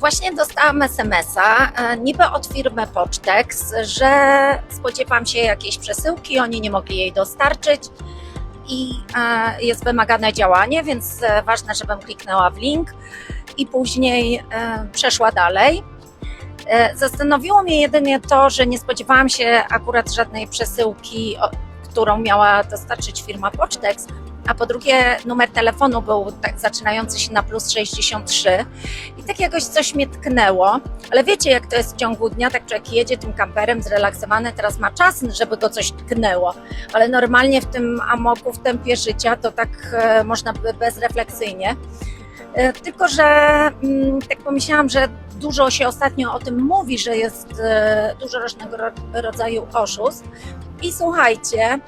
Właśnie dostałam SMS-a, e, niby od firmy Pocztex, że spodziewam się jakiejś przesyłki, oni nie mogli jej dostarczyć i e, jest wymagane działanie, więc e, ważne, żebym kliknęła w link i później przeszła dalej. Zastanowiło mnie jedynie to, że nie spodziewałam się akurat żadnej przesyłki, którą miała dostarczyć firma Pocztex, a po drugie numer telefonu był tak zaczynający się na plus 63 i tak jakoś coś mnie tknęło, ale wiecie jak to jest w ciągu dnia, tak człowiek jedzie tym kamperem zrelaksowany, teraz ma czas, żeby go coś tknęło, ale normalnie w tym amoku, w tempie życia to tak e, można by bezrefleksyjnie. E, Tylko, że mm, tak pomyślałam, że dużo się ostatnio o tym mówi, że jest e, dużo różnego ro- rodzaju oszustw. I słuchajcie,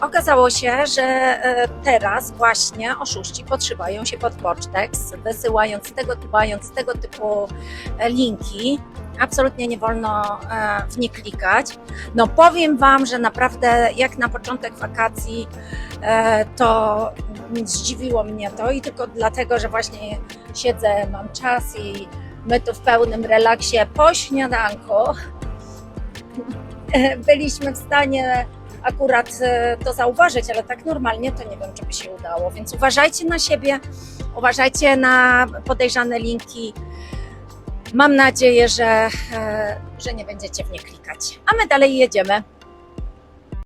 okazało się, że e, teraz właśnie oszuści podszywają się pod Pocztex, wysyłając tego, tego typu e, linki. Absolutnie nie wolno e, w nie klikać. No powiem Wam, że naprawdę jak na początek wakacji e, to zdziwiło mnie to i tylko dlatego, że właśnie siedzę, mam czas i my tu w pełnym relaksie po śniadanku e, byliśmy w stanie akurat e, to zauważyć, ale tak normalnie to nie wiem, czy by się udało. Więc uważajcie na siebie, uważajcie na podejrzane linki. Mam nadzieję, że, e, że nie będziecie w nie klikać. A my dalej jedziemy.